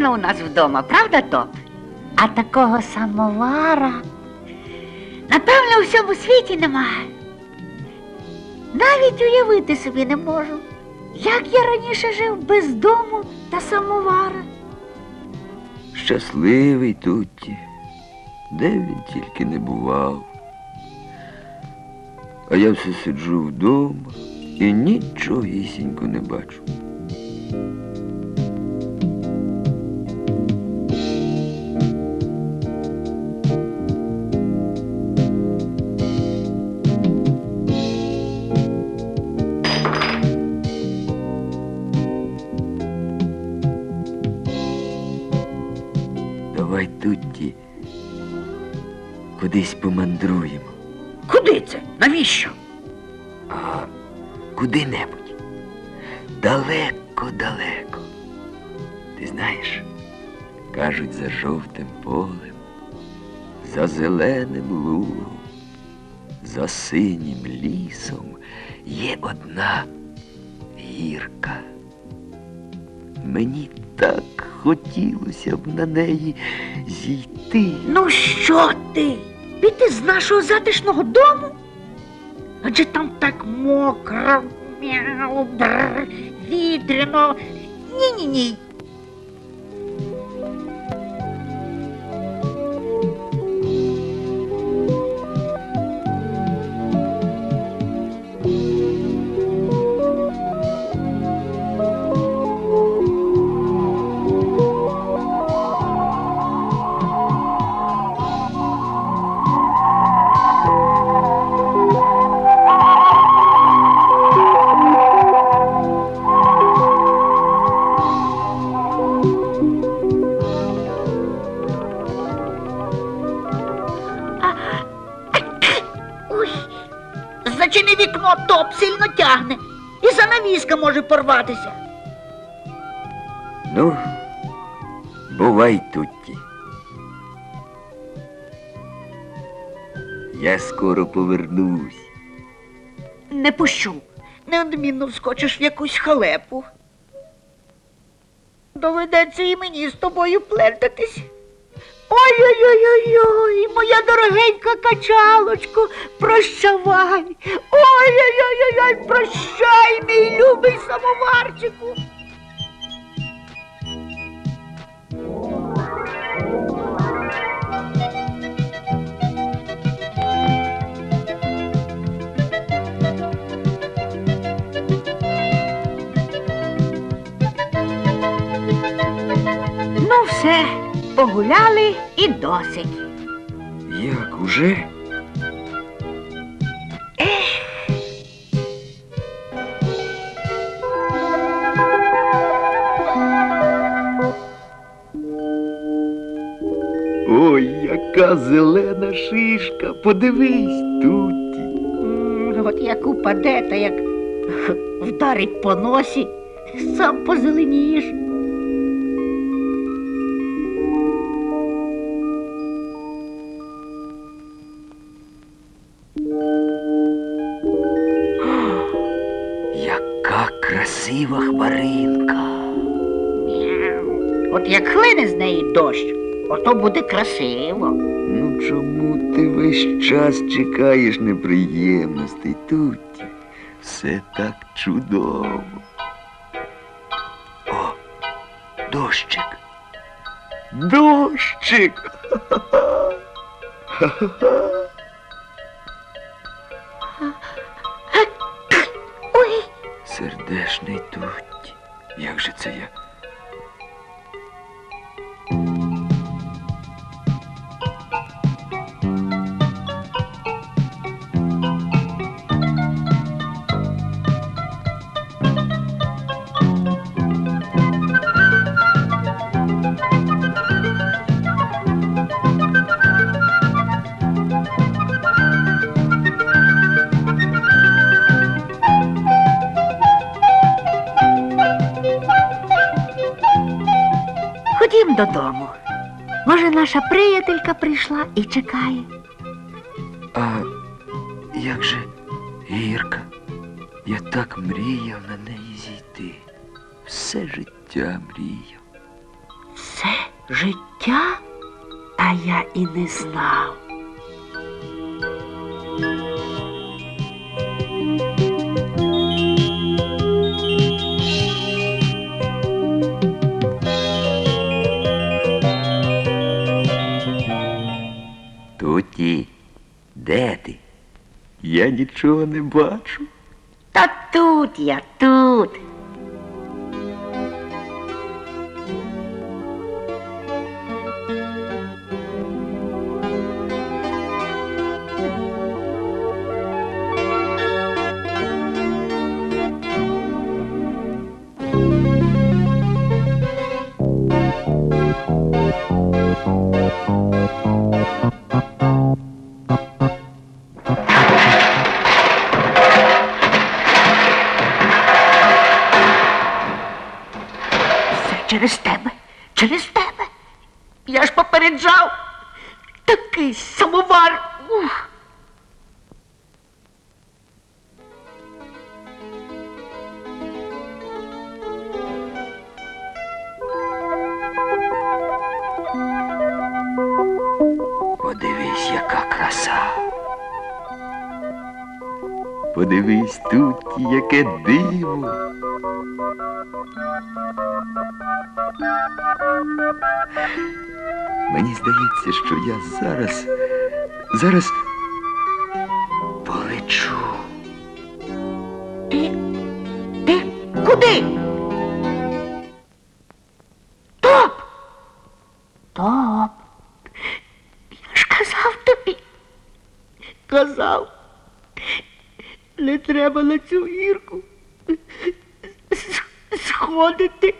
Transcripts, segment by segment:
гарно у нас вдома, правда, Топ? А такого самовара, напевно, у всьому світі немає. Навіть уявити собі не можу, як я раніше жив без дому та самовара. Щасливий Тутті, де він тільки не бував. А я все сиджу вдома і нічогісінько не бачу. Давай Тутті кудись помандруємо. Куди це? Навіщо? А куди-небудь. Далеко-далеко. Ти знаєш, кажуть, за жовтим полем, за зеленим лугом, за синім лісом є одна гірка. Мені так хотілося б на неї зійти. Ну що ти? Піти з нашого затишного дому? Адже там так мокро, мяу, бррр, вітряно. Ні-ні-ні. Тягне. І занавіска може порватися. Ну, бувай Тутті. Я скоро повернусь. Не пущу. Неодмінно вскочиш в якусь халепу. Доведеться і мені з тобою плентатись. Ой-ой-ой-ой, моя дорогенька качалочко, прощавай. Ой-ой-ой, прощай, мій любий самоварчику. Погуляли і досить. Як уже? Ой, яка зелена шишка, подивись Тутті. М, От як упаде, та як вдарить по носі, сам позеленієш. Красива хмаринка. От як хлине з неї дощ, ото буде красиво. Ну чому ти весь час чекаєш неприємностей, Тутті? Все так чудово. О, дощик. Дощик. Ой, Сердешний тут. Як же це я? Додому. Може, наша приятелька прийшла і чекає. А як же гірка? Я так мріяв на неї зійти. Все життя мріяв. Життя? А я і не знав. Я нічого не бачу. Та тут я, тут. Такий самовар. Ух. Подивись, яка краса. Подивись тут, яке диво. Мені здається, що я зараз, зараз полечу. Ти, ти куди? Топ! Топ! Я ж казав тобі. Казав. Не треба на цю гірку сходити.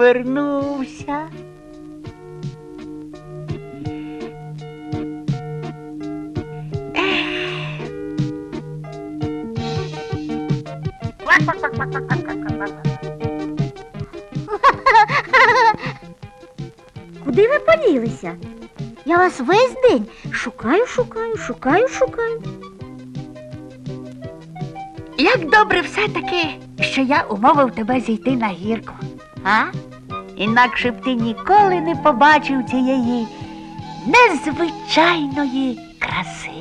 Повернувся. Куди ви поділися? Я вас весь день шукаю, шукаю, шукаю, шукаю. Як добре все-таки, що я умовив тебе зійти на гірку, а? Інакше б ти ніколи не побачив цієї незвичайної краси.